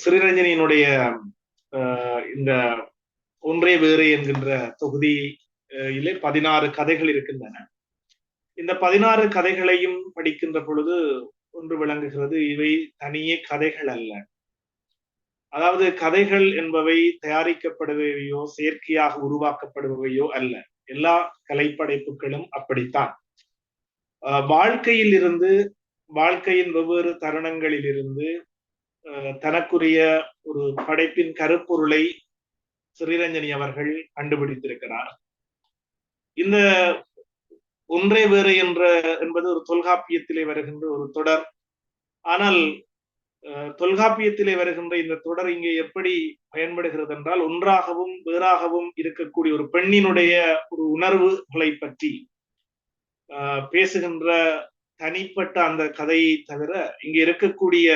ஸ்ரீரஞ்சனியினுடைய இந்த ஒன்றே வேறு என்கின்ற தொகுதி இலே பதினாறு கதைகள் இருக்கின்றன. இந்த பதினாறு கதைகளையும் படிக்கின்ற பொழுது ஒன்று விளங்குகிறது இவை தனியே கதைகள் அல்ல. அதாவது கதைகள் என்பவை தயாரிக்கப்படுபவையோ செயற்கையாக உருவாக்கப்படுபவையோ அல்ல. எல்லா கலைப்படைப்புகளும் அப்படித்தான். வாழ்க்கையில் இருந்து வாழ்க்கையின் வெவ்வேறு தருணங்களில் இருந்து தனக்குரிய ஒரு படைப்பின் கருப்பொருளை ஸ்ரீரஞ்சனி அவர்கள் கண்டுபிடித்திருக்கிறார். இந்த ஒன்றே வேறு என்ற என்பது ஒரு தொல்காப்பியத்திலே வருகின்ற ஒரு தொடர். ஆனால் தொல்காப்பியத்திலே வருகின்ற இந்த தொடர் இங்கே எப்படி பயன்படுகிறது என்றால் ஒன்றாகவும் வேறாகவும் இருக்கக்கூடிய ஒரு பெண்ணினுடைய ஒரு உணர்வுகளை பற்றி பேசுகின்ற தனிப்பட்ட அந்த கதையை தவிர இங்க இருக்கக்கூடிய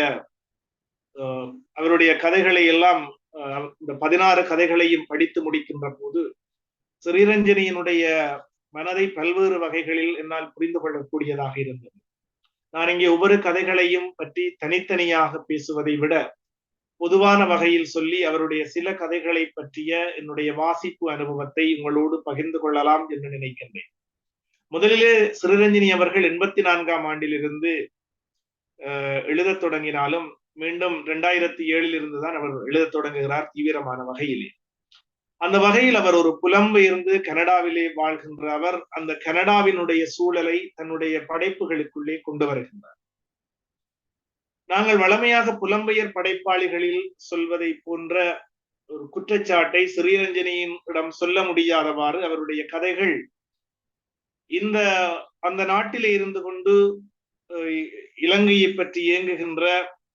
அவருடைய கதைகளை எல்லாம் இந்த பதினாறு கதைகளையும் படித்து முடிக்கின்ற போது ஸ்ரீரஞ்சனியினுடைய மனதை பல்வேறு வகைகளில் என்னால் புரிந்து கொள்ளக்கூடியதாக இருந்தது. நான் இங்கே ஒவ்வொரு கதைகளையும் பற்றி தனித்தனியாக பேசுவதை விட பொதுவான வகையில் சொல்லி அவருடைய சில கதைகளை பற்றிய என்னுடைய வாசிப்பு அனுபவத்தை உங்களோடு பகிர்ந்து கொள்ளலாம் என்று நினைக்கின்றேன். முதலிலே சிறுரஞ்சினி அவர்கள் எண்பத்தி நான்காம் ஆண்டிலிருந்து எழுதத் தொடங்கினாலும் மீண்டும் இரண்டாயிரத்தி ஏழில் இருந்துதான் அவர் எழுதத் தொடங்குகிறார் தீவிரமான வகையிலே. அந்த வகையில் அவர் ஒரு புலம்பெயர்ந்து கனடாவிலே வாழ்கின்ற அவர் அந்த கனடாவினுடைய சூழலை தன்னுடைய படைப்புகளுக்குள்ளே கொண்டு வருகின்றார். நாங்கள் வளமையாக புலம்பெயர் படைப்பாளிகளில் சொல்வதை போன்ற ஒரு குற்றச்சாட்டை ஸ்ரீரஞ்சனியிடம் சொல்ல முடியாதவாறு அவருடைய கதைகள் இந்த அந்த நாட்டிலே இருந்து கொண்டு இலங்கையை பற்றி இயங்குகின்ற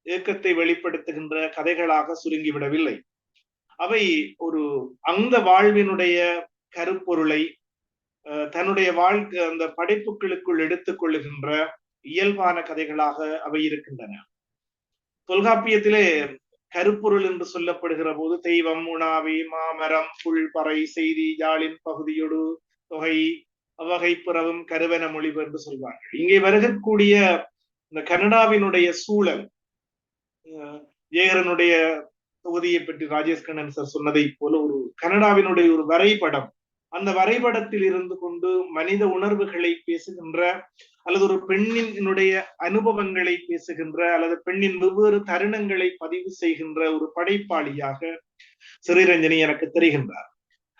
ஏக்கத்தை வெளிப்படுத்துகின்ற கதைகளாக சுருங்கிவிடவில்லை. அவை ஒரு அந்த வாழ்வினுடைய கருப்பொருளை தன்னுடைய வாழ்க்கை அந்த படைப்புகளுக்குள் எடுத்துக் கொள்ளுகின்ற இயல்பான கதைகளாக அவை இருக்கின்றன. தொல்காப்பியத்திலே கருப்பொருள் என்று சொல்லப்படுகிற போது தெய்வம் உணாவி மாமரம் புல் பறை செய்தி யாழின் பகுதியொடு தொகை அவகை பிறவும் கருவன மொழிவு என்று சொல்வார்கள். இங்கே வருகக்கூடிய இந்த கனடாவினுடைய சூழல் ஜேகரனுடைய தொகுதியை பற்றி ராஜேஷ் கண்ணன் சார் சொன்னதை போல ஒரு கனடாவினுடைய ஒரு வரைபடம். அந்த வரைபடத்தில் இருந்து கொண்டு மனித உணர்வுகளை பேசுகின்ற அல்லது ஒரு பெண்ணினுடைய அனுபவங்களை பேசுகின்ற அல்லது பெண்ணின் வெவ்வேறு தருணங்களை பதிவு செய்கின்ற ஒரு படைப்பாளியாக சிறீரஞ்சனி எனக்கு தெரிகின்றார்.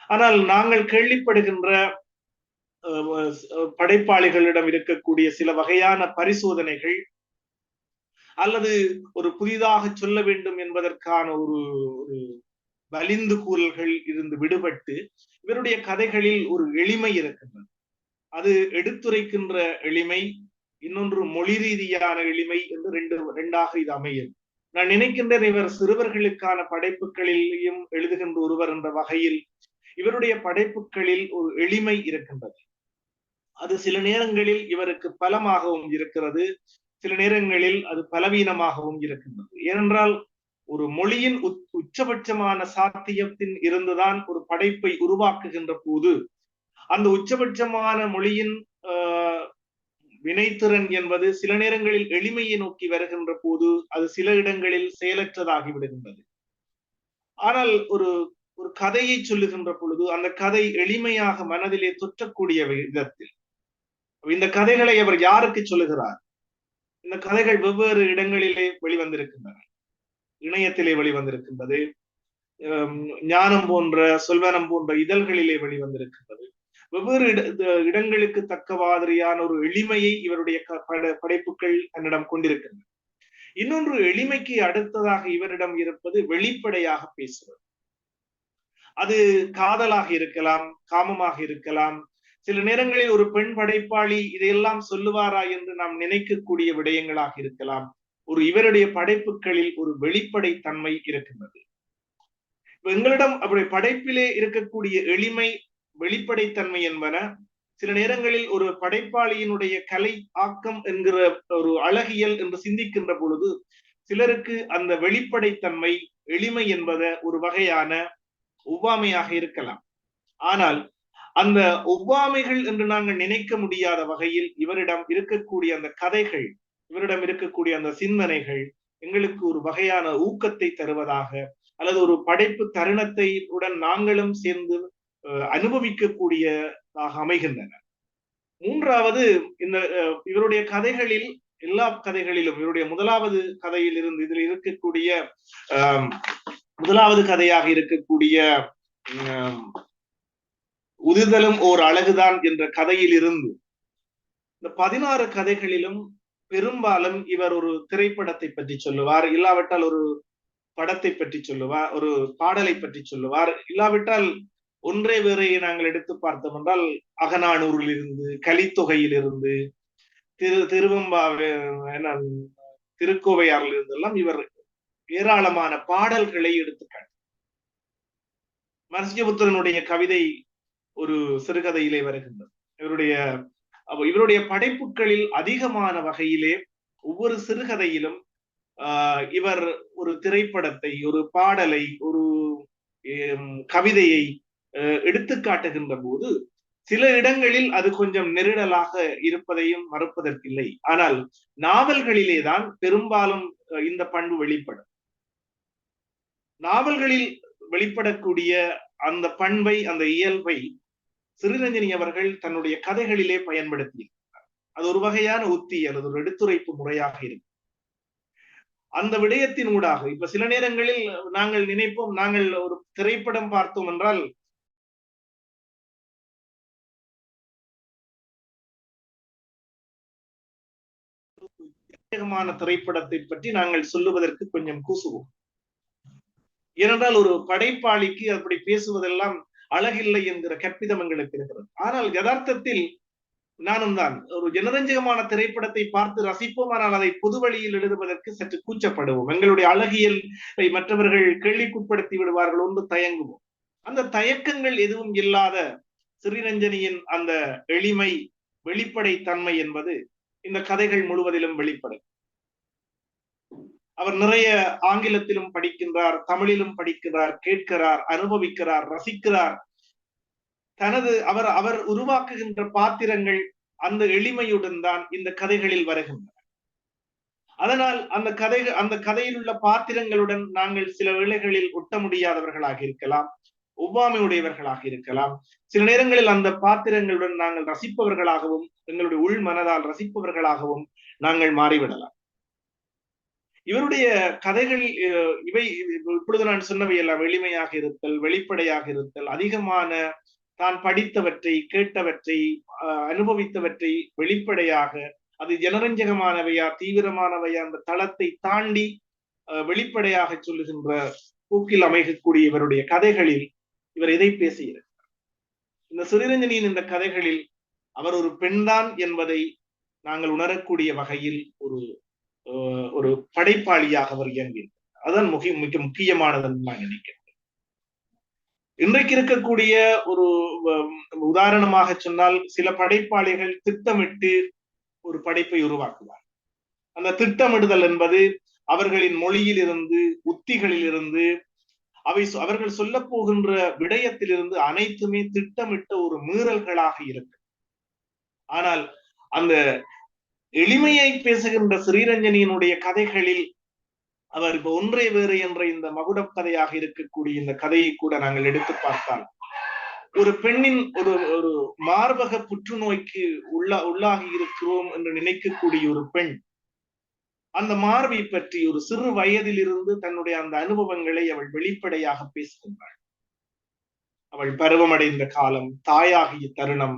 ஆனால் நாங்கள் கேள்விப்படுகின்ற படைப்பாளிகளிடம் இருக்கக்கூடிய சில வகையான பரிசோதனைகள் அல்லது ஒரு புதிதாக சொல்ல வேண்டும் என்பதற்கான ஒரு ஒரு வலிந்து கூறல்கள் இருந்து விடுபட்டு இவருடைய கதைகளில் ஒரு எளிமை இருக்கின்றது. அது எடுத்துரைக்கின்ற எளிமை இன்னொன்று மொழி ரீதியான எளிமை என்று ரெண்டு ரெண்டாக இது அமையும். நான் நினைக்கின்றேன் இவர் சிறுவர்களுக்கான படைப்புகளிலையும் எழுதுகின்ற ஒருவர் என்ற வகையில் இவருடைய படைப்புகளில் ஒரு எளிமை இருக்கின்றது. அது சில நேரங்களில் இவருக்கு பலமாகவும் இருக்கிறது. சில நேரங்களில் அது பலவீனமாகவும் இருக்கின்றது. ஏனென்றால் ஒரு மொழியின் உச்சபட்சமான சாத்தியத்தின் இருந்துதான் ஒரு படைப்பை உருவாக்குகின்ற போது அந்த உச்சபட்சமான மொழியின் வினைத்திறன் என்பது சில நேரங்களில் எளிமையை நோக்கி வருகின்ற போது அது சில இடங்களில் செயலற்றதாகி விடுகின்றது ஆனால் ஒரு ஒரு கதையை சொல்லுகின்ற பொழுது அந்த கதை எளிமையாக மனதிலே தொற்றக்கூடிய விதத்தில் இந்த கதைகளை அவர் யாருக்கு சொல்லுகிறார்? இந்த கதைகள் வெவ்வேறு இடங்களிலே வெளிவந்திருக்கின்றன. இணையத்திலே வெளிவந்திருக்கின்றது. ஞானம் போன்ற சொல்வனம் போன்ற இதழ்களிலே வெளிவந்திருக்கின்றது. வெவ்வேறு இடங்களுக்கு தக்க மாதிரியான ஒரு எளிமையை இவருடைய படைப்புகள் தன்னிடம் கொண்டிருக்கின்றன. இன்னொன்று எளிமைக்கு அடுத்ததாக இவரிடம் இருப்பது வெளிப்படையாக பேசுவது. அது காதலாக இருக்கலாம் காமமாக இருக்கலாம் சில நேரங்களில் ஒரு பெண் படைப்பாளி இதையெல்லாம் சொல்லுவாரா என்று நாம் நினைக்கக்கூடிய விடயங்களாக இருக்கலாம். ஒரு இவருடைய படைப்புகளில் ஒரு வெளிப்படை தன்மை இருக்கின்றது. எங்களிடம் அப்படி படைப்பிலே இருக்கக்கூடிய எளிமை வெளிப்படைத்தன்மை என்பன சில நேரங்களில் ஒரு படைப்பாளியினுடைய கலை ஆக்கம் என்கிற ஒரு அழகியல் என்று சிந்திக்கின்ற பொழுது சிலருக்கு அந்த வெளிப்படைத்தன்மை எளிமை என்பத ஒரு வகையான ஒவ்வாமையாக இருக்கலாம். ஆனால் அந்த ஒவ்வாமைகள் என்று நாங்கள் நினைக்க முடியாத வகையில் இவரிடம் இருக்கக்கூடிய அந்த கதைகள் இவரிடம் இருக்கக்கூடிய அந்த சிந்தனைகள் எங்களுக்கு ஒரு வகையான ஊக்கத்தை தருவதாக அல்லது ஒரு படைப்பு தருணத்தை உடன் நாங்களும் சேர்ந்து அனுபவிக்கக்கூடியதாக அமைகின்றன. மூன்றாவது இந்த இவருடைய கதைகளில் எல்லா கதைகளிலும் இவருடைய முதலாவது கதையில் இருந்து இதில் இருக்கக்கூடிய முதலாவது கதையாக இருக்கக்கூடிய உதிர்தலும் ஓர் அழகுதான் என்ற கதையில் இருந்து இந்த பதினாறு கதைகளிலும் பெரும்பாலும் இவர் ஒரு திரைப்படத்தை பற்றி சொல்லுவார் இல்லாவிட்டால் ஒரு படத்தை பற்றி சொல்லுவார் ஒரு பாடலை பற்றி சொல்லுவார். இல்லாவிட்டால் ஒன்றே வேறையை நாங்கள் எடுத்து பார்த்தோம் என்றால் அகநானூரில் இருந்து கலித்தொகையில் இருந்து திரு திருவம்பா என்ன திருக்கோவையாரில் இருந்தெல்லாம் இவர் ஏராளமான பாடல்களை எடுத்துக்காட்டு மரசிஜபுத்திரனுடைய கவிதை ஒரு சிறுகதையிலே வருகின்றது. இவருடைய இவருடைய படைப்புகளில் அதிகமான வகையிலே ஒவ்வொரு சிறுகதையிலும் ஆஹ் இவர் ஒரு திரைப்படத்தை ஒரு பாடலை ஒரு கவிதையை எடுத்து காட்டுகின்ற போது சில இடங்களில் அது கொஞ்சம் நெருடலாக இருப்பதையும் மறுப்பதற்கில்லை. ஆனால் நாவல்களிலே தான் பெரும்பாலும் இந்த பண்பு வெளிப்படும். நாவல்களில் வெளிப்படக்கூடிய அந்த பண்பை அந்த இயல்பை சிறுரஞ்சனி அவர்கள் தன்னுடைய கதைகளிலே பயன்படுத்தி அது ஒரு வகையான உத்தி அல்லது ஒரு எடுத்துரைப்பு முறையாக இருக்கும். அந்த விடயத்தின் ஊடாக இப்ப சில நேரங்களில் நாங்கள் நினைப்போம் நாங்கள் ஒரு திரைப்படம் பார்த்தோம் என்றால் திரைப்படத்தை பற்றி நாங்கள் சொல்லுவதற்கு கொஞ்சம் கூசுவோம். ஏனென்றால் ஒரு படைப்பாளிக்கு அப்படி பேசுவதெல்லாம் அழகில்லை என்கிற கற்பிதம் எங்களுக்கு இருக்கிறது. ஆனால் யதார்த்தத்தில் நானும் தான். ஒரு ஜனரஞ்சகமான திரைப்படத்தை பார்த்து ரசிப்போம் ஆனால் அதை பொது வழியில் எழுதுவதற்கு சற்று கூச்சப்படுவோம். எங்களுடைய அழகியல் மற்றவர்கள் கேள்விக்குட்படுத்தி விடுவார்கள் ஒன்று தயங்குவோம். அந்த தயக்கங்கள் எதுவும் இல்லாத ஸ்ரீரஞ்சனியின் அந்த எளிமை வெளிப்படை தன்மை என்பது இந்த கதைகள் முழுவதிலும் வெளிப்படும். அவர் நிறைய ஆங்கிலத்திலும் படிக்கின்றார் தமிழிலும் படிக்கிறார் கேட்கிறார் அனுபவிக்கிறார் ரசிக்கிறார். தனது அவர் அவர் உருவாக்குகின்ற பாத்திரங்கள் அந்த எளிமையுடன் தான் இந்த கதைகளில் வருகின்றன. அதனால் அந்த கதை அந்த கதையில் உள்ள பாத்திரங்களுடன் நாங்கள் சில வேளைகளில் ஒட்ட முடியாதவர்களாக இருக்கலாம் ஒவ்வாமையுடையவர்களாக இருக்கலாம். சில நேரங்களில் அந்த பாத்திரங்களுடன் நாங்கள் ரசிப்பவர்களாகவும் எங்களுடைய உள் மனதால் ரசிப்பவர்களாகவும் நாங்கள் மாறிவிடலாம். இவருடைய கதைகள் இவை இப்பொழுது நான் சொன்னவை எல்லாம் எளிமையாக இருத்தல் வெளிப்படையாக இருத்தல் அதிகமான தான் படித்தவற்றை கேட்டவற்றை அனுபவித்தவற்றை வெளிப்படையாக அது ஜனரஞ்சகமானவையா தீவிரமானவையா அந்த தளத்தை தாண்டி வெளிப்படையாக சொல்லுகின்ற போக்கில் அமைகக்கூடிய இவருடைய கதைகளில் இவர் எதை பேசியிருக்கிறார். இந்த சிறிரஞ்சனியின் இந்த கதைகளில் அவர் ஒரு பெண்தான் என்பதை நாங்கள் உணரக்கூடிய வகையில் ஒரு ஒரு படைப்பாளியாக அவர் இயங்கியிருக்கிறார் அதுதான் முக்கிய மிக முக்கியமானதுன்னு நான் நினைக்கிறேன். இன்றைக்கு இருக்கக்கூடிய ஒரு உதாரணமாக சொன்னால் சில படைப்பாளிகள் திட்டமிட்டு ஒரு படைப்பை உருவாக்குவார் அந்த திட்டமிடுதல் என்பது அவர்களின் மொழியில் இருந்து உத்திகளில் இருந்து அவை அவர்கள் சொல்ல போகின்ற விடயத்திலிருந்து அனைத்துமே திட்டமிட்ட ஒரு மீறல்களாக இருக்கு ஆனால் அந்த எளிமையை பேசுகின்ற ஸ்ரீரஞ்சனியினுடைய கதைகளில் அவர் இப்ப ஒன்றே வேறு என்ற இந்த மகுடம் கதையாக இருக்கக்கூடிய இந்த கதையை கூட நாங்கள் எடுத்து பார்த்தால் ஒரு பெண்ணின் ஒரு ஒரு மார்பக புற்றுநோய்க்கு உள்ள உள்ளாகி இருக்கிறோம் என்று நினைக்கக்கூடிய ஒரு பெண் அந்த மார்பை பற்றி ஒரு சிறு வயதிலிருந்து தன்னுடைய அந்த அனுபவங்களை அவள் வெளிப்படையாக பேசுகின்றாள். அவள் பருவமடைந்த காலம் தாயாகிய தருணம்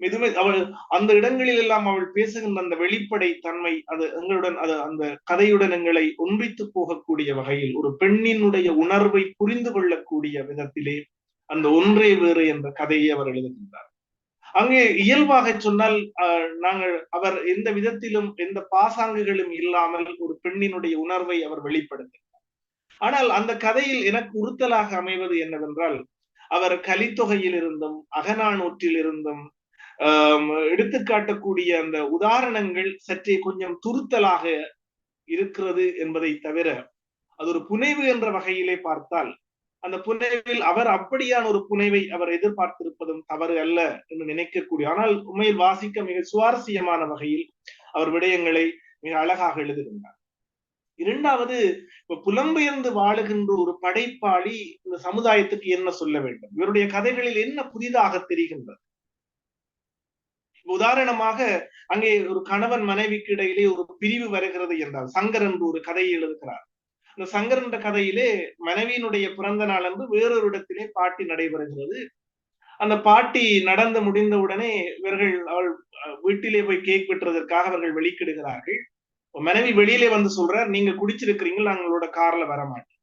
மெதுமை அவள் அந்த இடங்களில் எல்லாம் அவள் பேசுகின்ற அந்த வெளிப்படை தன்மை அது எங்களுடன் அது அந்த கதையுடன் எங்களை ஒன்றித்து போகக்கூடிய வகையில் ஒரு பெண்ணினுடைய உணர்வை புரிந்து கொள்ளக்கூடிய விதத்திலே அந்த ஒன்றே வேறு என்ற கதையை அவர் எழுதுகின்றார். அங்கே இயல்பாக சொன்னால் நாங்கள் அவர் எந்த விதத்திலும் எந்த பாசாங்குகளும் இல்லாமல் ஒரு பெண்ணினுடைய உணர்வை அவர் வெளிப்படுத்தினார் ஆனால் அந்த கதையில் எனக்கு உறுத்தலாக அமைவது என்னவென்றால் அவர் கலித்தொகையில் இருந்தும் அகநானூற்றில் இருந்தும் எடுத்துக்காட்டக்கூடிய அந்த உதாரணங்கள் சற்றே கொஞ்சம் துருத்தலாக இருக்கிறது என்பதை தவிர அது ஒரு புனைவு என்ற வகையிலே பார்த்தால் அந்த புனைவில் அவர் அப்படியான ஒரு புனைவை அவர் எதிர்பார்த்திருப்பதும் தவறு அல்ல என்று நினைக்கக்கூடிய ஆனால் உண்மையில் வாசிக்க மிக சுவாரஸ்யமான வகையில் அவர் விடயங்களை மிக அழகாக எழுதுகின்றார் இரண்டாவது இப்ப புலம்பெயர்ந்து வாழுகின்ற ஒரு படைப்பாளி இந்த சமுதாயத்துக்கு என்ன சொல்ல வேண்டும்? இவருடைய கதைகளில் என்ன புதிதாக தெரிகின்றது? உதாரணமாக அங்கே ஒரு கணவன் மனைவிக்கு இடையிலே ஒரு பிரிவு வருகிறது என்றால் சங்கர் என்று ஒரு கதையை எழுதுகிறார். இந்த சங்கர் என்ற கதையிலே மனைவியினுடைய பிறந்த நாள் என்று வேறொரு இடத்திலே பாட்டி நடைபெறுகிறது. அந்த பாட்டி நடந்து முடிந்தவுடனே இவர்கள் அவள் வீட்டிலே போய் கேக் வெட்டுறதற்காக அவர்கள் வெளிக்கிடுகிறார்கள். மனைவி வெளியிலே வந்து சொல்றார் நீங்க குடிச்சிருக்கிறீங்க நாங்களோட கார்ல வர மாட்டோம்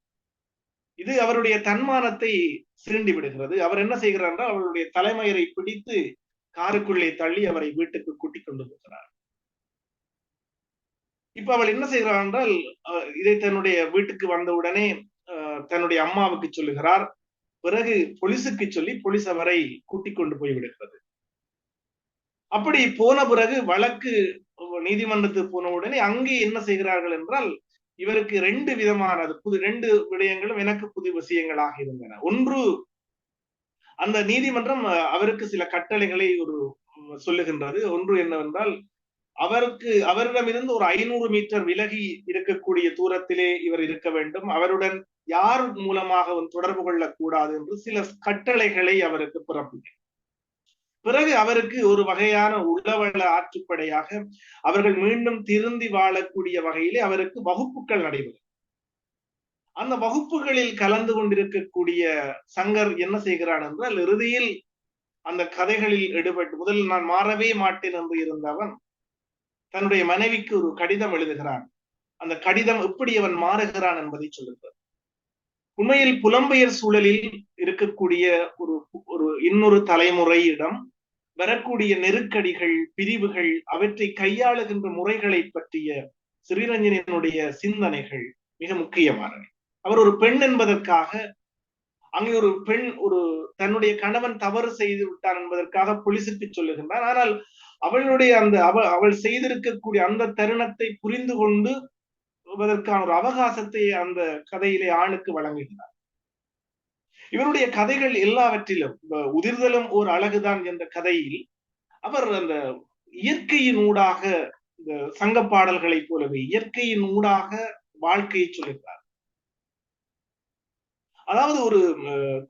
இது அவருடைய தன்மானத்தை சிருண்டி விடுகிறது அவர் என்ன செய்கிறார் என்றால் அவருடைய தலைமையரை பிடித்து காருக்குள்ளே தள்ளி அவரை வீட்டுக்கு கூட்டிக் கொண்டு போகிறார். இப்ப அவள் என்ன செய்கிறாள் என்றால் இதை தன்னுடைய வீட்டுக்கு வந்தவுடனே தன்னுடைய அம்மாவுக்கு சொல்லுகிறார். பிறகு போலீஸுக்கு சொல்லி போலீஸ் அவரை கூட்டிக் கொண்டு போய் விடுகிறது. அப்படி போன பிறகு வழக்கு நீதிமன்றத்துக்கு போன உடனே அங்கே என்ன செய்கிறார்கள் என்றால் இவருக்கு ரெண்டு விதமான புது ரெண்டு விடயங்களும் எனக்கு புது விஷயங்களாக இருந்தன. ஒன்று அந்த நீதிமன்றம் அவருக்கு சில கட்டளைகளை ஒரு சொல்லுகின்றது. ஒன்று என்னவென்றால் அவருக்கு அவரிடமிருந்து ஒரு ஐநூறு மீட்டர் விலகி இருக்கக்கூடிய தூரத்திலே இவர் இருக்க வேண்டும். அவருடன் யார் மூலமாக தொடர்பு கொள்ளக்கூடாது என்று சில கட்டளைகளை அவருக்கு பிறப்பிக்க. பிறகு அவருக்கு ஒரு வகையான உளவள ஆற்றுப்படையாக அவர்கள் மீண்டும் திருந்தி வாழக்கூடிய வகையிலே அவருக்கு வகுப்புகள் நடைபெறும். அந்த வகுப்புகளில் கலந்து கொண்டிருக்கக்கூடிய சங்கர் என்ன செய்கிறான் என்றால் இறுதியில் அந்த கதைகளில் எடுபட்டு முதலில் நான் மாறவே மாட்டேன் என்று இருந்தவன் தன்னுடைய மனைவிக்கு ஒரு கடிதம் எழுதுகிறான். அந்த கடிதம் எப்படி அவன் மாறுகிறான் என்பதை சொல்லுகிறார் உண்மையில் புலம்பெயர் சூழலில் இருக்கக்கூடிய ஒரு ஒரு இன்னொரு தலைமுறையிடம் வரக்கூடிய நெருக்கடிகள் பிரிவுகள் அவற்றை கையாளுகின்ற முறைகளை பற்றிய ஸ்ரீரஞ்சனினுடைய சிந்தனைகள் மிக முக்கியமானவை. அவர் ஒரு பெண் என்பதற்காக அங்கே ஒரு பெண் ஒரு தன்னுடைய கணவன் தவறு செய்து விட்டான் என்பதற்காக பொலிசுக்கு சொல்லுகின்றார். ஆனால் அவளுடைய அந்த அவள் அவள் செய்திருக்கக்கூடிய அந்த தருணத்தை புரிந்து கொண்டு அதற்கான ஒரு அவகாசத்தை அந்த கதையிலே ஆணுக்கு வழங்குகிறார். இவருடைய கதைகள் எல்லாவற்றிலும் உதிர்தலும் ஒரு அழகுதான் என்ற கதையில் அவர் அந்த இயற்கையின் ஊடாக இந்த சங்க பாடல்களைப் போலவே இயற்கையின் ஊடாக வாழ்க்கையை சொல்லுகிறார். அதாவது ஒரு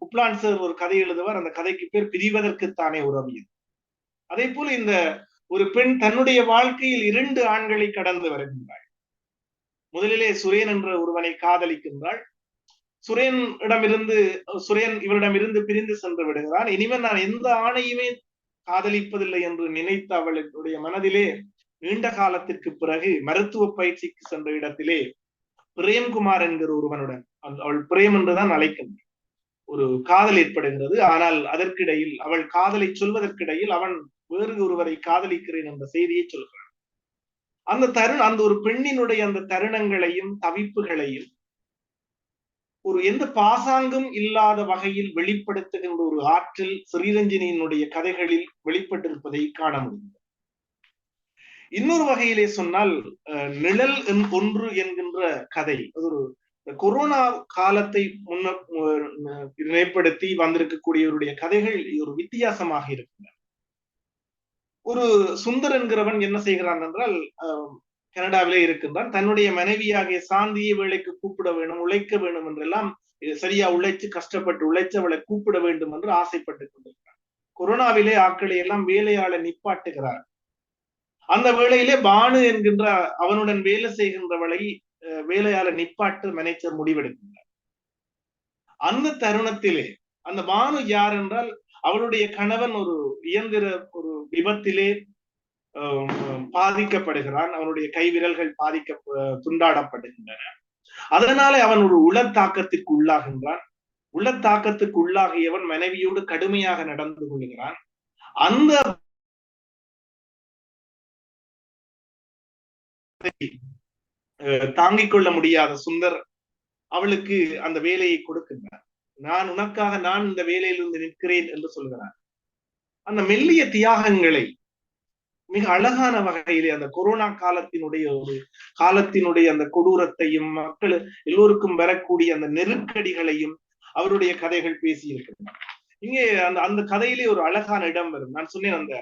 குப்லான்சர் ஒரு கதை எழுதுவார் அந்த கதைக்கு பேர் பிரிவதற்குத்தானே உறவியது அதே போல இந்த ஒரு பெண் தன்னுடைய வாழ்க்கையில் இரண்டு ஆண்களை கடந்து வருகின்றாள். முதலிலே சுரேன் என்ற ஒருவனை காதலிக்கின்றாள். சுரேன் இடமிருந்து சுரேன் இவரிடமிருந்து பிரிந்து சென்று விடுகிறான். இனிமேல் நான் எந்த ஆணையுமே காதலிப்பதில்லை என்று நினைத்த அவளுடைய மனதிலே நீண்ட காலத்திற்கு பிறகு மருத்துவ பயிற்சிக்கு சென்ற இடத்திலே பிரேம்குமார் என்கிற ஒருவனுடன் அவள் பிரேம் என்றுதான் அழைக்கின்றான் ஒரு காதல் ஏற்படுகிறது ஆனால் அதற்கிடையில் அவள் காதலை சொல்வதற்கிடையில் அவன் வேறு ஒருவரை காதலிக்கிறேன் என்ற செய்தியை சொல்கிறான். அந்த தருண் அந்த ஒரு பெண்ணினுடைய அந்த தருணங்களையும் தவிப்புகளையும் ஒரு எந்த பாசாங்கம் இல்லாத வகையில் வெளிப்படுத்துகின்ற ஒரு ஆற்றல் ஸ்ரீரஞ்சினியினுடைய கதைகளில் வெளிப்பட்டிருப்பதை காண முடியும் இன்னொரு வகையிலே சொன்னால் நிழல் ஒன்று என்கின்ற கதை. அது ஒரு கொரோனா காலத்தை முன்ன நினைப்படுத்தி வந்திருக்கக்கூடியவருடைய கதைகள் ஒரு வித்தியாசமாக இருக்கின்றன. ஒரு சுந்தர் என்கிறவன் என்ன செய்கிறான் என்றால் கனடாவிலே இருக்கின்றான். தன்னுடைய மனைவியாகிய சாந்தியை வேலைக்கு கூப்பிட வேணும் உழைக்க வேண்டும் என்றெல்லாம் சரியா உழைச்சு கஷ்டப்பட்டு உழைச்சு அவளை கூப்பிட வேண்டும் என்று ஆசைப்பட்டு கொண்டிருக்கிறான். கொரோனாவிலே ஆட்களை எல்லாம் வேலையாள நிப்பாட்டுகிறார் அந்த வேளையிலே பானு என்கின்ற அவனுடன் வேலை செய்கின்றவளை வேலையாள நிப்பாட்டு மேனேஜர் முடிவெடுக்கின்றார் அந்த தருணத்திலே அந்த பானு யார் என்றால் அவளுடைய கணவன் ஒரு இயந்திர ஒரு விபத்திலே பாதிக்கப்படுகிறான். அவனுடைய கைவிரல்கள் பாதிக்க துண்டாடப்படுகின்றன. அதனாலே அவன் ஒரு உளத்தாக்கத்திற்கு உள்ளாகின்றான். உள்ளத்தாக்கத்துக்கு உள்ளாகியவன் மனைவியோடு கடுமையாக நடந்து கொள்கிறான். அந்த தாங்கிக் கொள்ள முடியாத சுந்தர் அவளுக்கு அந்த வேலையை கொடுக்கின்றார். நான் உனக்காக நான் இந்த வேலையிலிருந்து நிற்கிறேன் என்று சொல்கிறார். அந்த மெல்லிய தியாகங்களை மிக அழகான வகையிலே அந்த கொரோனா காலத்தினுடைய ஒரு காலத்தினுடைய அந்த கொடூரத்தையும் மக்கள் எல்லோருக்கும் வரக்கூடிய அந்த நெருக்கடிகளையும் அவருடைய கதைகள் பேசியிருக்கின்றன. இங்கே அந்த அந்த கதையிலே ஒரு அழகான இடம் வரும். நான் சொன்னேன் அந்த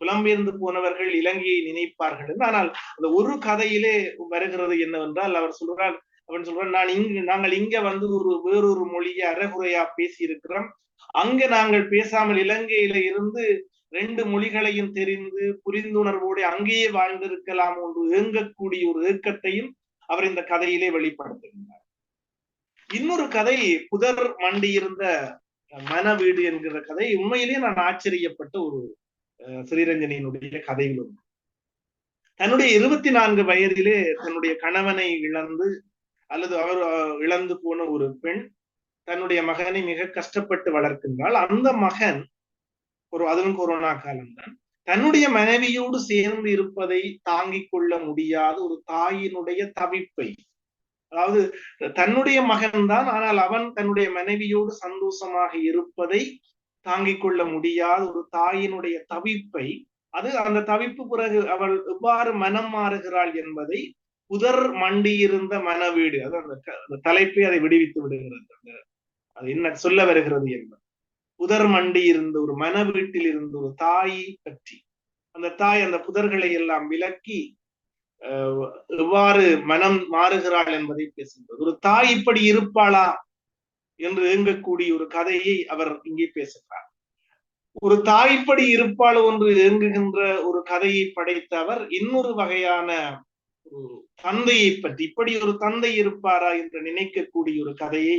புலம்பெயர்ந்து போனவர்கள் இலங்கையை நினைப்பார்கள் ஆனால் அந்த ஒரு கதையிலே வருகிறது என்னவென்றால் அவர் சொல்றார் அவன் சொல்றான் நான் இங்கு நாங்கள் இங்க வந்து ஒரு வேறொரு மொழியை அறகுறையா பேசி இருக்கிறோம் அங்க நாங்கள் பேசாமல் இலங்கையில இருந்து ரெண்டு மொழிகளையும் தெரிந்து புரிந்துணர்வோடு அங்கேயே வாழ்ந்திருக்கலாம் என்று ஏங்கக்கூடிய ஒரு ஏக்கத்தையும் அவர் இந்த கதையிலே வெளிப்படுத்துகின்றார். இன்னொரு கதை புதர் மண்டியிருந்த மன வீடு என்கிற கதை. உண்மையிலேயே நான் ஆச்சரியப்பட்ட ஒரு ஸ்ரீரஞ்சனியினுடைய கதைகள் ஒன்று தன்னுடைய இருபத்தி நான்கு வயதிலே தன்னுடைய கணவனை இழந்து அல்லது அவர் இழந்து போன ஒரு பெண் தன்னுடைய மகனை மிக கஷ்டப்பட்டு வளர்க்கின்றால் அந்த மகன் ஒரு அதுவும் கொரோனா காலம்தான். தன்னுடைய மனைவியோடு சேர்ந்து இருப்பதை தாங்கிக் கொள்ள முடியாத ஒரு தாயினுடைய தவிப்பை. அதாவது தன்னுடைய மகன்தான் ஆனால் அவன் தன்னுடைய மனைவியோடு சந்தோஷமாக இருப்பதை தாங்கிக் கொள்ள முடியாத ஒரு தாயினுடைய தவிப்பை அது அந்த தவிப்பு பிறகு அவள் எவ்வாறு மனம் மாறுகிறாள் என்பதை புதர் மண்டி இருந்த மன வீடு அது அந்த தலைப்பை அதை விடுவித்து விடுகிறது. அது என்ன சொல்ல வருகிறது என்பது. புதர் மண்டி இருந்த ஒரு மன வீட்டில் இருந்த ஒரு தாயை பற்றி. அந்த தாய் அந்த புதர்களை எல்லாம் விலக்கி எவ்வாறு மனம் மாறுகிறாள் என்பதை பேசுகிறது ஒரு தாய் இப்படி இருப்பாளா? என்று ஏங்கக்கூடிய ஒரு கதையை அவர் இங்கே பேசுகிறார். ஒரு தாய்ப்படி இருப்பாள் ஒன்று ஏங்குகின்ற ஒரு கதையை படைத்த அவர் இன்னொரு வகையான ஒரு தந்தையை பற்றி இப்படி ஒரு தந்தை இருப்பாரா என்று நினைக்கக்கூடிய ஒரு கதையை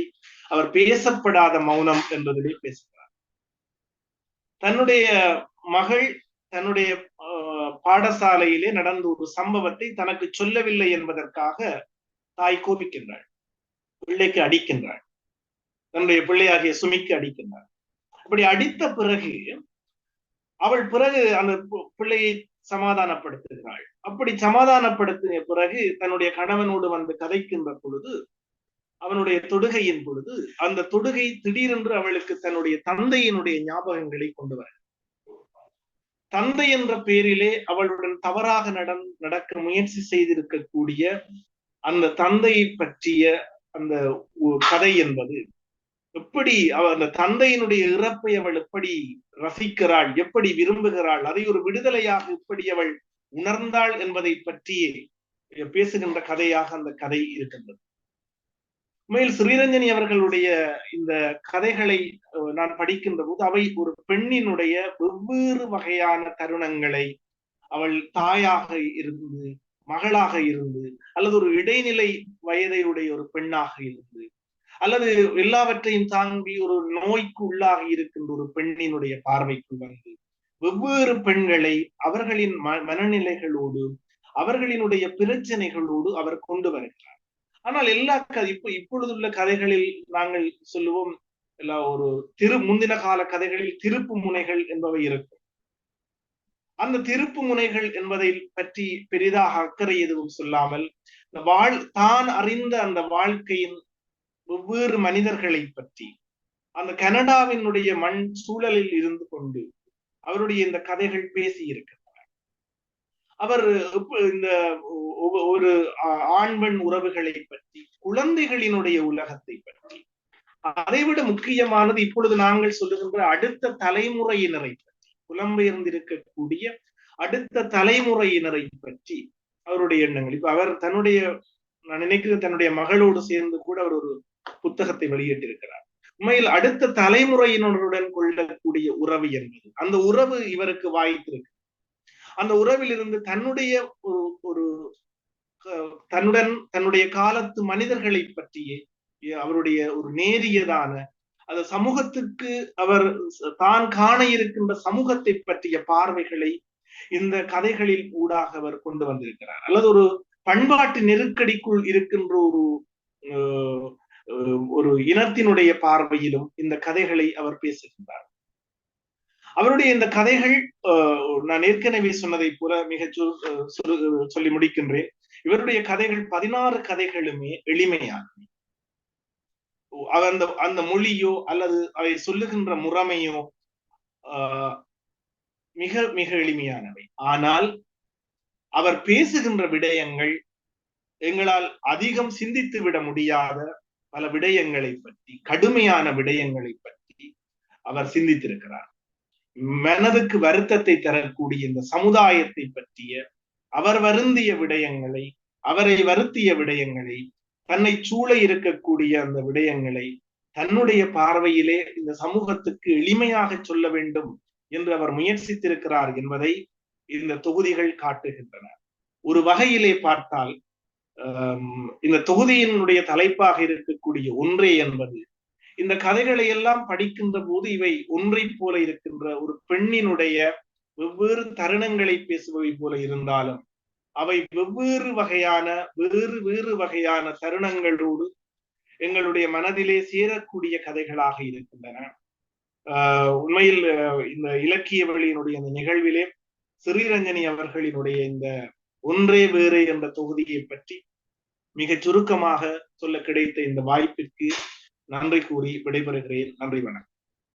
அவர் பேசப்படாத மௌனம் என்பதிலே பேசுகிறார். தன்னுடைய மகள் தன்னுடைய பாடசாலையிலே நடந்த ஒரு சம்பவத்தை தனக்கு சொல்லவில்லை என்பதற்காக தாய் கோபிக்கின்றாள் பிள்ளைக்கு அடிக்கின்றாள். தன்னுடைய பிள்ளையாகிய சுமிக்கு அடிக்கின்றாள் அப்படி அடித்த பிறகு அவள் பிறகு அந்த பிள்ளையை சமாதானப்படுத்துகிறாள். அப்படி சமாதானப்படுத்திய பிறகு தன்னுடைய கணவனோடு வந்து கதைக்கின்ற பொழுது அவனுடைய தொடுகையின் பொழுது அந்த தொடுகை திடீரென்று அவளுக்கு தன்னுடைய தந்தையினுடைய ஞாபகங்களை கொண்டு வர. தந்தை என்ற பெயரிலே அவளுடன் தவறாக நட நடக்க முயற்சி செய்திருக்கக்கூடிய அந்த தந்தையை பற்றிய அந்த கதை என்பது எப்படி அவள் அந்த தந்தையினுடைய இறப்பை அவள் எப்படி ரசிக்கிறாள் எப்படி விரும்புகிறாள் அதை ஒரு விடுதலையாக எப்படி அவள் உணர்ந்தாள் என்பதை பற்றியே பேசுகின்ற கதையாக அந்த கதை இருக்கின்றது. உண்மையில் ஸ்ரீரஞ்சனி அவர்களுடைய இந்த கதைகளை நான் படிக்கின்ற போது அவை ஒரு பெண்ணினுடைய வெவ்வேறு வகையான தருணங்களை அவள் தாயாக இருந்து மகளாக இருந்து அல்லது ஒரு இடைநிலை வயதையுடைய ஒரு பெண்ணாக இருந்து அல்லது எல்லாவற்றையும் தாண்டி ஒரு நோய்க்கு உள்ளாகி இருக்கின்ற ஒரு பெண்ணினுடைய பார்வைக்குள் வந்து வெவ்வேறு பெண்களை அவர்களின் ம மனநிலைகளோடு அவர்களினுடைய பிரச்சனைகளோடு அவர் கொண்டு வருகிறார். ஆனால் எல்லா கதை இப்ப இப்பொழுதுள்ள கதைகளில் நாங்கள் சொல்லுவோம் எல்லா ஒரு திரு முந்தின கால கதைகளில் திருப்பு முனைகள் என்பவை இருக்கும். அந்த திருப்பு முனைகள் என்பதை பற்றி பெரிதாக அக்கறை எதுவும் சொல்லாமல் வாழ் தான் அறிந்த அந்த வாழ்க்கையின் வெவ்வேறு மனிதர்களை பற்றி. அந்த கனடாவினுடைய மண் சூழலில் இருந்து கொண்டு அவருடைய இந்த கதைகள் பேசி இருக்கின்றன. அவர் இந்த ஒரு ஆண் பெண் உறவுகளை பற்றி குழந்தைகளினுடைய உலகத்தை பற்றி. அதைவிட முக்கியமானது இப்பொழுது நாங்கள் சொல்லுகின்ற அடுத்த தலைமுறையினரை பற்றி. புலம்பெயர்ந்திருக்கக்கூடிய அடுத்த தலைமுறையினரை பற்றி அவருடைய எண்ணங்கள். இப்ப அவர் தன்னுடைய நான் நினைக்கிறது தன்னுடைய மகளோடு சேர்ந்து கூட அவர் ஒரு புத்தகத்தை வெளியிட்டிருக்கிறார். உண்மையில் அடுத்த தலைமுறையினருடன் கொள்ளக்கூடிய உறவு என்பது. அந்த உறவு இவருக்கு வாய்த்திருக்கு. அந்த உறவிலிருந்து தன்னுடைய ஒரு ஒரு தன்னுடன் தன்னுடைய காலத்து மனிதர்களை பற்றியே அவருடைய ஒரு நேரியதான அந்த சமூகத்துக்கு அவர் தான் காண இருக்கின்ற சமூகத்தை பற்றிய பார்வைகளை இந்த கதைகளில் ஊடாக அவர் கொண்டு வந்திருக்கிறார். அல்லது ஒரு பண்பாட்டு நெருக்கடிக்குள் இருக்கின்ற ஒரு ஒரு இனத்தினுடைய பார்வையிலும் இந்த கதைகளை அவர் பேசுகின்றார். அவருடைய இந்த கதைகள் நான் ஏற்கனவே சொன்னதை போல மிக சொல்லி முடிக்கின்றேன். இவருடைய கதைகள் பதினாறு கதைகளுமே எளிமையாகும் அந்த அந்த மொழியோ அல்லது அவை சொல்லுகின்ற முறைமையோ மிக மிக எளிமையானவை. ஆனால் அவர் பேசுகின்ற விடயங்கள் எங்களால் அதிகம் சிந்தித்து விட முடியாத பல விடயங்களை பற்றி கடுமையான விடயங்களை பற்றி அவர் சிந்தித்திருக்கிறார். மனதுக்கு வருத்தத்தை தரக்கூடிய இந்த சமுதாயத்தை பற்றிய அவர் வருந்திய விடயங்களை அவரை வருத்திய விடயங்களை தன்னை சூழ இருக்கக்கூடிய அந்த விடயங்களை தன்னுடைய பார்வையிலே இந்த சமூகத்துக்கு எளிமையாக சொல்ல வேண்டும் என்று அவர் முயற்சித்திருக்கிறார் என்பதை இந்த தொகுதிகள் காட்டுகின்றன. ஒரு வகையிலே பார்த்தால் இந்த தொகுதியினுடைய தலைப்பாக இருக்கக்கூடிய ஒன்றே என்பது இந்த கதைகளை எல்லாம் படிக்கின்ற போது இவை ஒன்றை போல இருக்கின்ற ஒரு பெண்ணினுடைய வெவ்வேறு தருணங்களை பேசுபவை போல இருந்தாலும் அவை வெவ்வேறு வகையான வேறு வேறு வகையான தருணங்களோடு எங்களுடைய மனதிலே சேரக்கூடிய கதைகளாக இருக்கின்றன. ஆஹ் உண்மையில் இந்த இலக்கிய வழியினுடைய அந்த நிகழ்விலே ஸ்ரீரஞ்சனி அவர்களினுடைய இந்த ஒன்றே வேறு என்ற தொகுதியை பற்றி மிக சுருக்கமாக சொல்ல கிடைத்த இந்த வாய்ப்பிற்கு நன்றி கூறி விடைபெறுகிறேன். நன்றி வணக்கம்.